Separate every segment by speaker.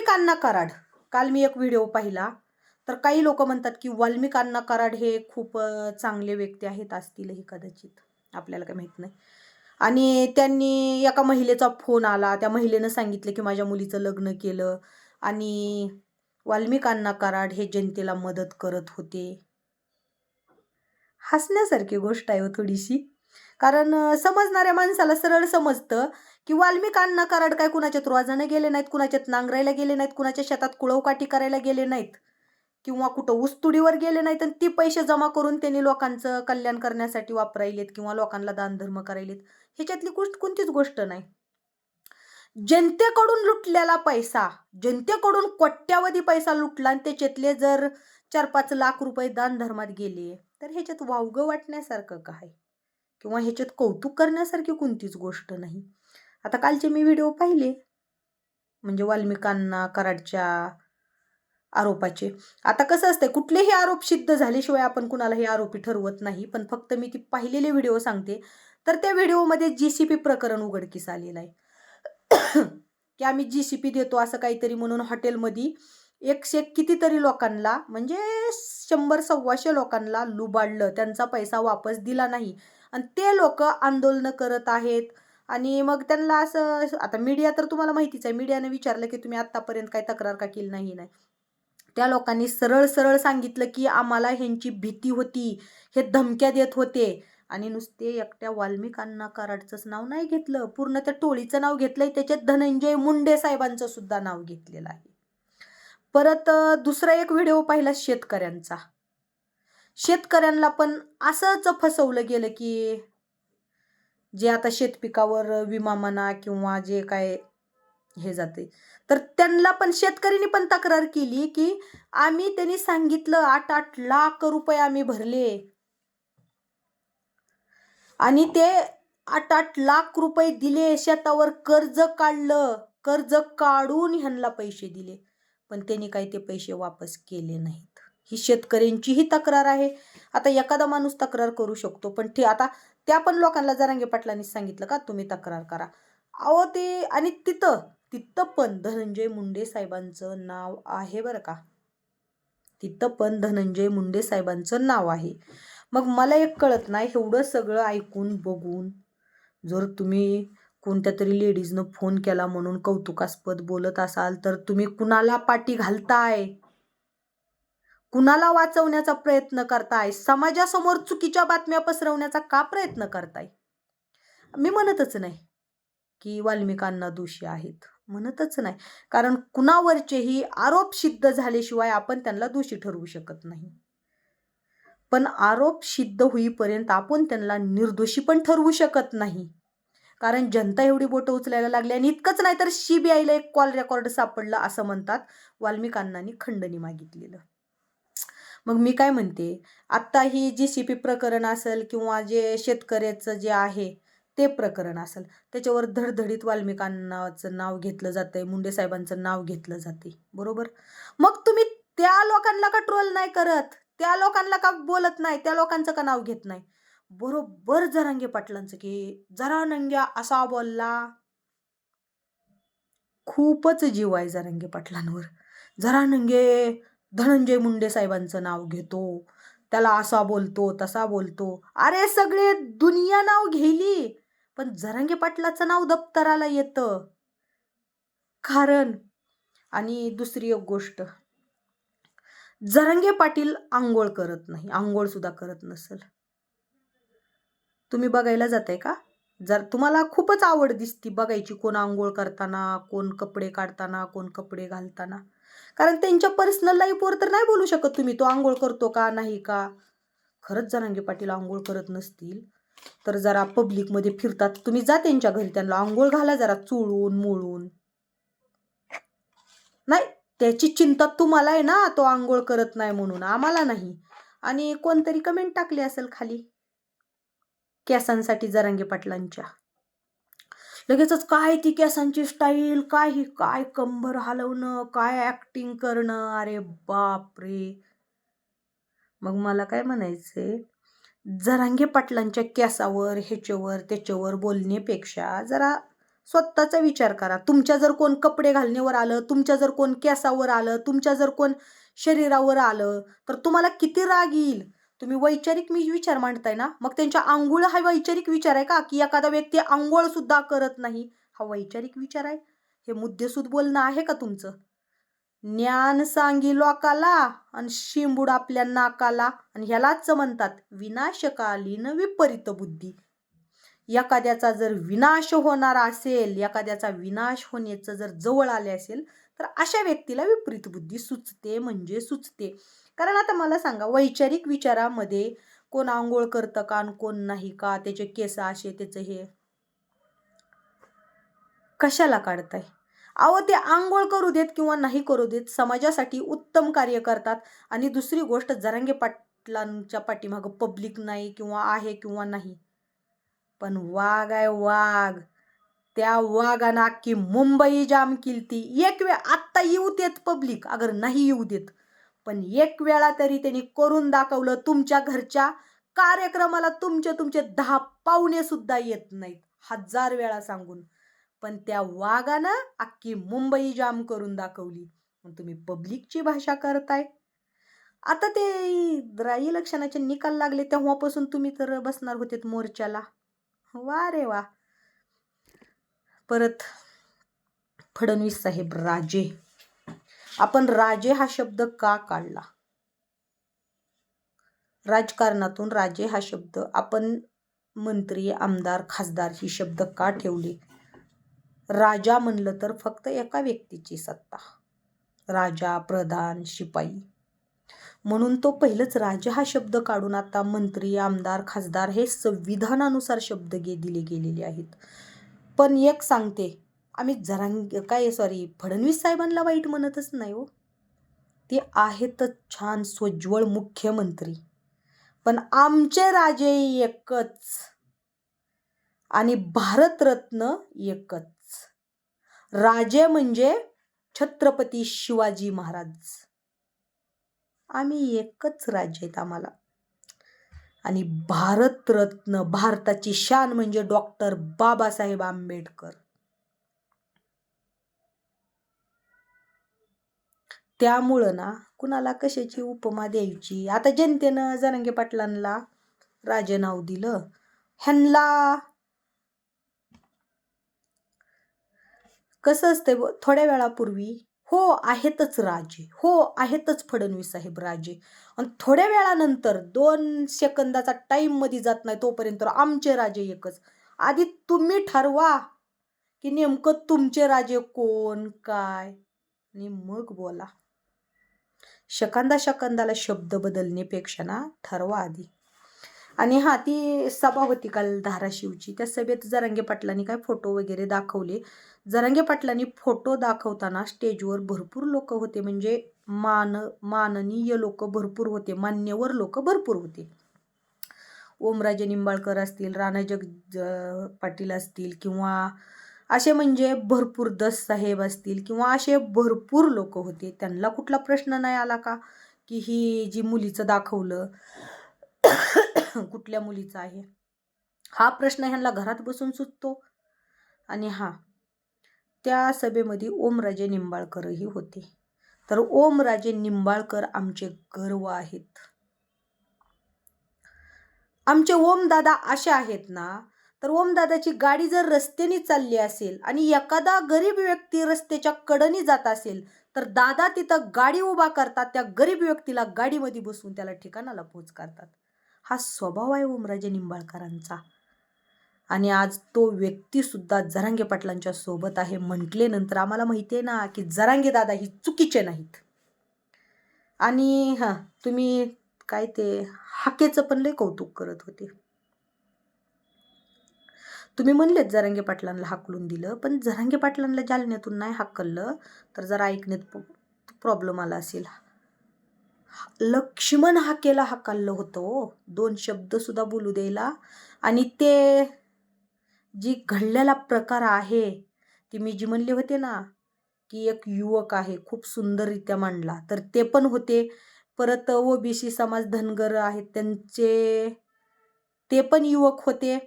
Speaker 1: वाल्मिकांना कराड. काल मी एक व्हिडिओ पाहिला. तर काही लोक म्हणतात की वाल्मिकांना कराड हे खूप चांगले व्यक्ती आहेत असतीलही कदाचित. आपल्याला काय माहीत नाही. आणि त्यांनी एका महिलेचा फोन आला. त्या महिलेनं सांगितलं की माझ्या मुलीचं लग्न केलं आणि वाल्मिकांना कराड हे जनतेला मदत करत होते. हसण्यासारखी गोष्ट आहे हो थोडीशी. कारण समजणाऱ्या माणसाला सरळ समजतं की वाल्मिकांना कराड काय कुणाच्यात रोजाने गेले नाहीत कुणाच्यात नांगरायला गेले नाहीत कुणाच्या शेतात कुळवकाठी करायला गेले नाहीत? किंवा कुठं ऊसतुडीवर गेले नाहीत आणि ती पैसे जमा करून त्यांनी लोकांचं कल्याण करण्यासाठी वापरायलेत किंवा लोकांना दानधर्म करायलेत? ह्याच्यातली गोष्ट कोणतीच गोष्ट नाही. जनतेकडून लुटलेला पैसा जनतेकडून कोट्यावधी पैसा लुटला आणि त्याच्यातले जर चार पाच लाख रुपये दानधर्मात गेले तर ह्याच्यात वावगं वाटण्यासारखं काय? किंवा ह्याच्यात कौतुक करण्यासारखी कोणतीच गोष्ट नाही? आता कालचे मी व्हिडिओ पाहिले. म्हणजे वाल्मिकांना कराडच्या आरोपाचे. आता कसं असतंय कुठलेही आरोप सिद्ध झाल्याशिवाय आपण कुणालाही आरोपी ठरवत नाही पण फक्त मी ती पाहिलेले व्हिडिओ सांगते. तर त्या व्हिडिओमध्ये जी सी पी प्रकरण उघडकीस आलेलं आहे. की आम्ही जी सी पी देतो असं काहीतरी म्हणून हॉटेलमध्ये एकशे कितीतरी लोकांना म्हणजे शंभर सव्वाशे लोकांना लुबाडलं. त्यांचा पैसा वापस दिला नाही. आणि ते लोक आंदोलनं करत आहेत. आणि मग त्यांना असं आता मीडिया तर तुम्हाला माहितीच आहे मीडियाने विचारलं की तुम्ही आत्तापर्यंत काय तक्रार का केली नाही नाही. त्या लोकांनी सरळ सरळ सांगितलं की आम्हाला ह्यांची भीती होती हे धमक्या देत होते. आणि नुसते एकट्या वाल्मिकांना कराडचंच नाव नाही घेतलं. पूर्ण त्या टोळीचं नाव घेतलंय त्याच्यात धनंजय मुंडे साहेबांचं सुद्धा नाव घेतलेलं आहे. परत दुसरा एक व्हिडिओ पाहिला शेतकऱ्यांचा. शेतकऱ्यांना पण असंच फसवलं गेलं की जे आता शेतपिकावर विमा म्हणा किंवा जे काय हे जाते. तर त्यांना पण शेतकऱ्यांनी पण तक्रार केली की आम्ही त्यांनी सांगितलं आठ आठ लाख रुपये आम्ही भरले. आणि ते आठ आठ लाख रुपये दिले शेतावर कर्ज काढलं. कर्ज काढून ह्यांना पैसे दिले. पण त्यांनी काही ते पैसे वापस केले नाहीत. ही शेतकऱ्यांचीही तक्रार आहे. आता एखादा माणूस तक्रार करू शकतो पण ते आता त्या पण लोकांना जरांगे पाटलांनी सांगितलं का तुम्ही तक्रार करा. अहो ते आणि तिथं तिथं पण धनंजय मुंडे साहेबांचं नाव आहे बरं का. तिथं पण धनंजय मुंडे साहेबांचं नाव आहे. मग मला एक कळत नाही एवढं सगळं ऐकून बघून जर तुम्ही कोणत्या तरी लेडीजनं फोन केला म्हणून कौतुकास्पद बोलत असाल तर तुम्ही कुणाला पाठी घालताय? कुणाला वाचवण्याचा प्रयत्न करताय? समाजासमोर चुकीच्या बातम्या पसरवण्याचा का प्रयत्न करताय? मी म्हणतच नाही की वाल्मिकांना दोषी आहेत. म्हणतच नाही. कारण कुणावरचेही आरोप सिद्ध झाल्याशिवाय आपण त्यांना दोषी ठरवू शकत नाही. पण आरोप सिद्ध होईपर्यंत आपण त्यांना निर्दोषी पण ठरवू शकत नाही. कारण जनता एवढी बोटं उचलायला लागली आणि इतकंच नाही तर सीबीआयला एक कॉल रेकॉर्ड सापडलं असं म्हणतात वाल्मिकांनानी खंडणी मागितलेलं. मग मी काय म्हणते? आत्ता ही जी सी पी प्रकरण असेल किंवा जे शेतकऱ्याचं जे आहे ते प्रकरण असेल त्याच्यावर धडधडीत वाल्मिकांनाचं नाव घेतलं जातंय मुंडे साहेबांचं नाव घेतलं जाते बरोबर? मग तुम्ही त्या लोकांना का ट्रोल नाही करत? त्या लोकांना का बोलत नाही? त्या लोकांचं का नाव घेत नाही? बरोबर जरांगे पाटलांचं की जरानंग्या असा बोलला. खूपच जीव आहे जरांगे पाटलांवर. जरा नंगे धनंजय मुंडे साहेबांचं नाव घेतो. त्याला असा बोलतो तसा बोलतो. अरे सगळे दुनिया नाव घेली पण जरंगे पाटलाचं नाव दप्तराला येतं. कारण आणि दुसरी एक गोष्ट जरांगे पाटील आंघोळ करत नाही आंघोळ सुद्धा करत नसेल. तुम्ही बघायला जाताय का? जर तुम्हाला खूपच आवड दिसती बघायची कोण आंघोळ करताना कोण कपडे काढताना कोण कपडे घालताना. कारण त्यांच्या पर्सनल लाईफवर तर नाही बोलू शकत तुम्ही. तो आंघोळ करतो का नाही का? खरंच जरांगे पाटील आंघोळ करत नसतील. तर जरा पब्लिकमध्ये फिरतात. तुम्ही जा त्यांच्या घरी. त्यांना आंघोळ घाला जरा चुळून मुळून. नाही त्याची चिंता तुम्हाला आहे ना? तो आंघोळ करत नाही म्हणून. आम्हाला नाही. आणि कोणतरी कमेंट टाकली असेल खाली. केसांसाठी जरांगे पाटलांच्या. लगेचच काय ती केसांची स्टाईल काय ही काय कंबर हलवणं काय ऍक्टिंग करणं? अरे बाप रे मग मला काय म्हणायचे जरांगे पाटलांच्या केसावर ह्याच्यावर त्याच्यावर बोलण्यापेक्षा जरा स्वतःचा विचार करा. तुमच्या जर कोण कपडे घालण्यावर आलं तुमच्या जर कोण केसावर आलं तुमच्या जर कोण शरीरावर आलं तर तुम्हाला किती राग येईल? तुम्ही वैचारिक मी विचार मांडताय ना मग त्यांच्या आंघोळ हा वैचारिक विचार आहे का? की एखादा व्यक्ती आंघोळ सुद्धा करत नाही? हा वैचारिक विचार आहे? हे मुद्देसूद बोलणं आहे का तुमचं? ज्ञान सांगी लोकाला आणि शिंबूड आपल्या नाकाला आणि ह्यालाच म्हणतात विनाशकालीन विपरीत बुद्धी. एखाद्याचा जर विनाश होणार असेल एखाद्याचा विनाश होण्याचं जर जवळ आले असेल तर अशा व्यक्तीला विपरीत बुद्धी सुचते म्हणजे सुचते. कारण आता मला सांगा वैचारिक विचारामध्ये कोण आंघोळ करतं का आणि कोण नाही का? त्याचे केस असे त्याचं हे. कशाला काढताय? अहो ते आंघोळ करू देत किंवा नाही करू देत समाजासाठी उत्तम कार्य करतात आणि दुसरी गोष्ट जरांगे पाटलांच्या पाठीमागं पब्लिक नाही किंवा आहे किंवा नाही. पण वाघ आहे वाघ. त्या वाघानं अख्खी मुंबई जाम केलती. एक वेळ आत्ता येऊ देत पब्लिक अगर नाही येऊ देत. पण एक वेळा तरी त्यांनी करून दाखवलं तुमच्या घरच्या कार्यक्रमाला तुमचे तुमचे दहा पाहुणे सुद्धा येत नाहीत. हजार वेळा सांगून. पण त्या वाघानं अख्खी मुंबई जाम करून दाखवली. तुम्ही पब्लिकची भाषा करताय. आता ते इलेक्शनाचे निकाल लागले तेव्हापासून तुम्ही तर बसणार होते मोर्चाला. वा रे वा. परत फडणवीस साहेब राजे. आपण राजे हा शब्द का काढला? राजकारणातून राजे हा शब्द आपण मंत्री आमदार खासदार ही शब्द का ठेवले? राजा म्हणलं तर फक्त एका व्यक्तीची सत्ता. राजा प्रधान शिपाई. म्हणून तो पहिलंच राजा हा शब्द काढून आता मंत्री आमदार खासदार हे संविधानानुसार शब्द गे दिले गेलेले आहेत. पण एक सांगते. आम्ही जरांग काय सॉरी फडणवीस साहेबांना वाईट म्हणतच नाही हो. ते आहेतच छान सोज्वळ मुख्यमंत्री. पण आमचे राजे एकच. आणि भारतरत्न एकच. राजे म्हणजे छत्रपती शिवाजी महाराज. आम्ही एकच राज्य आहेत आम्हाला. आणि भारतरत्न भारताची शान म्हणजे डॉक्टर बाबासाहेब आंबेडकर. त्यामुळं ना कुणाला कशाची उपमा द्यायची? आता जनतेनं जरांगे पाटलांना राजे नाव दिलं. ह्यांना कसं असतंय थोड्या वेळापूर्वी हो आहेतच राजे. हो आहेतच फडणवीस साहेब राजे. आणि थोड्या वेळानंतर दोन सेकंदाचा टाईममध्ये जात नाही तोपर्यंत आमचे राजे एकच. आधी तुम्ही ठरवा की नेमकं तुमचे राजे कोण काय? आणि मग बोला. शकंदा शकंदाला शब्द बदलण्यापेक्षा ना ठरवा आधी. आणि हा ती सभा होती काल धाराशिवची. त्या सभेत जरांगे पाटलांनी काय फोटो वगैरे दाखवले? जरांगे पाटलांनी फोटो दाखवताना स्टेजवर भरपूर लोक होते. म्हणजे मान माननीय लोक भरपूर होते. मान्यवर लोक भरपूर होते. ओमराजे निंबाळकर असतील राणा जग पाटील असतील किंवा असे म्हणजे भरपूर दस साहेब असतील किंवा असे भरपूर लोक होते. त्यांना कुठला प्रश्न नाही आला का? की ही जी मुलीचं दाखवलं कुठल्या मुलीचा आहे? हा प्रश्न ह्यांना घरात बसून सुचतो आणि हा त्या सभेमध्ये ओमराजे निंबाळकरही होते. तर ओमराजे निंबाळकर आमचे गर्व आहेत. आमचे ओमदादा असे आहेत ना तर ओमदादाची गाडी जर रस्त्याने चालली असेल आणि एखादा गरीब व्यक्ती रस्त्याच्या कडनी जात असेल तर दादा तिथं गाडी उभा करतात त्या गरीब व्यक्तीला गाडीमध्ये बसवून त्याला ठिकाणाला पोच करतात. हा स्वभाव आहे ओमराजे निंबाळकरांचा. आणि आज तो व्यक्तीसुद्धा जरांगे पाटलांच्या सोबत आहे म्हटले नंतर आम्हाला माहिती आहे ना की जरांगे दादा ही चुकीचे नाहीत. आणि हां तुम्ही काय ते हाकेचं पण लय कौतुक करत होते. तुम्ही म्हणलेत जरांगे पाटलांना हाकलून दिलं पण जरांगे पाटलांना जालन्यातून नाही हाकललं तर जरा ऐकण्यात प्रॉब्लेम आला असेल. लक्ष्मण हाकेला हाकाललं होतं. हो दोन शब्दसुद्धा बोलू द्यायला आणि ते जी घडलेला प्रकार आहे ती मी जी म्हणले होते ना की एक युवक आहे खूप सुंदररित्या मांडला. तर ते पण होते. परत ओबीसी समाज धनगर आहेत त्यांचे ते पण युवक होते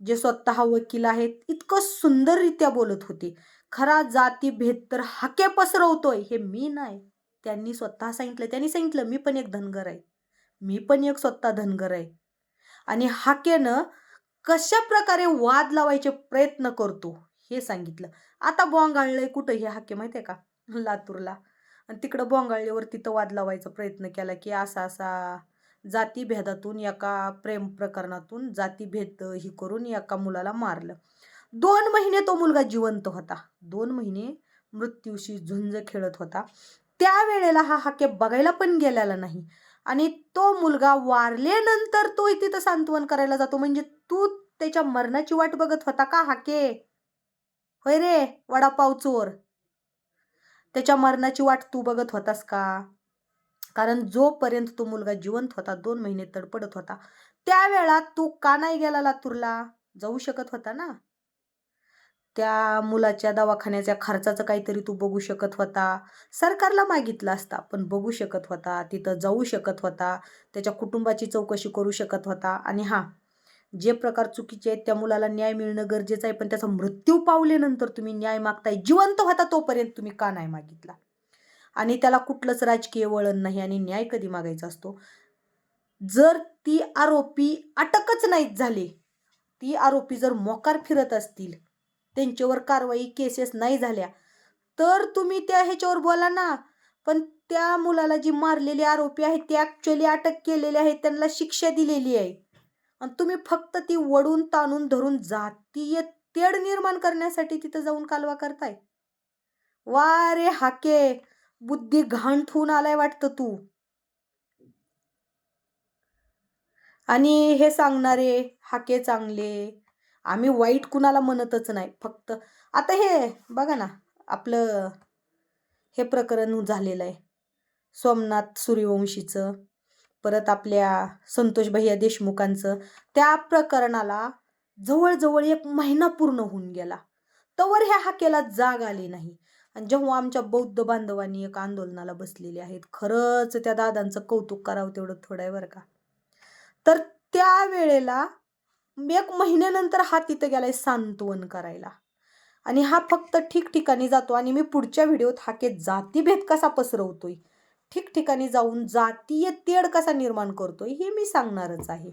Speaker 1: जे स्वतः वकील आहेत इतकं सुंदररित्या बोलत होते. खरा जातीभेद तर हाके पसरवतोय हे मी नाही. त्यांनी स्वतः सांगितलं त्यांनी सांगितलं मी पण एक धनगर आहे. मी पण एक स्वतः धनगर आहे. आणि हाकेनं कशा प्रकारे वाद लावायचे प्रयत्न करतो हे सांगितलं. आता बोंगाळलंय कुठं हे हाके माहिती आहे का? लातूरला. आणि तिकडं बोंगाळल्यावर तिथं वाद लावायचा प्रयत्न केला की असा असा जातीभेदातून एका प्रेम प्रकरणातून जातीभेद ही करून एका मुलाला मारलं. दोन महिने तो मुलगा जिवंत होता. दोन महिने मृत्यूशी झुंज खेळत होता. त्यावेळेला हा हाके बघायला पण गेलेला नाही. आणि तो मुलगा वारल्यानंतर तो तिथं सांत्वन करायला जातो. म्हणजे तू त्याच्या मरणाची वाट बघत होता का हाके? होय रे वडापाव चोर. त्याच्या मरणाची वाट तू बघत होतास का? कारण जोपर्यंत तो मुलगा जिवंत होता दोन महिने तडपडत होता त्यावेळा तू का नाही गेला लातूरला? जाऊ शकत होता ना? त्या मुलाच्या दवाखान्याच्या खर्चाचं काहीतरी तू बघू शकत होता. सरकारला मागितला असता पण बघू शकत होता तिथं जाऊ शकत होता त्याच्या कुटुंबाची चौकशी करू शकत होता. आणि हां जे प्रकार चुकीचे आहेत त्या मुलाला न्याय मिळणं गरजेचं आहे पण त्याचा मृत्यू पावल्यानंतर तुम्ही न्याय मागताय जिवंत होता तोपर्यंत तुम्ही का नाही मागितला? आणि त्याला कुठलंच राजकीय वळण नाही आणि न्याय कधी मागायचा असतो? जर ती आरोपी अटकच नाहीत झाली ती आरोपी जर मोकार फिरत असतील त्यांच्यावर कारवाई केसेस नाही झाल्या. तर तुम्ही त्या ह्याच्यावर बोला ना. पण त्या मुलाला जी मारलेली आरोपी आहेत ते ॲक्च्युली अटक केलेली आहे त्यांना शिक्षा दिलेली आहे. आणि तुम्ही फक्त ती वडून ताणून धरून जातीय तेढ निर्माण करण्यासाठी तिथं जाऊन कालवा करताय. वा रे हाके बुद्धी घाण ठेवून आलाय वाटतं तू. आणि हे सांगणारे हाके चांगले आम्ही वाईट कुणाला म्हणतच नाही. फक्त आता हे बघा ना आपलं हे प्रकरण झालेलं आहे. सोमनाथ सूर्यवंशीचं परत आपल्या संतोष भैया देशमुखांचं. त्या प्रकरणाला जवळजवळ एक महिना पूर्ण होऊन गेला. तवर ह्या हाकेला जाग आली नाही. आणि जेव्हा आमच्या बौद्ध बांधवांनी एक आंदोलनाला बसलेले आहेत खरंच त्या दादांचं कौतुक करावं तेवढं थोडं आहे बरं का. तर त्या वेळेला एक महिन्यानंतर हा तिथं गेलाय सांत्वन करायला. आणि हा फक्त ठिकठिकाणी जातो आणि मी पुढच्या व्हिडिओत हा के जातीभेद कसा पसरवतोय? ठिकठिकाणी जाऊन जातीय तेढ कसा निर्माण करतोय? हे मी सांगणारच आहे.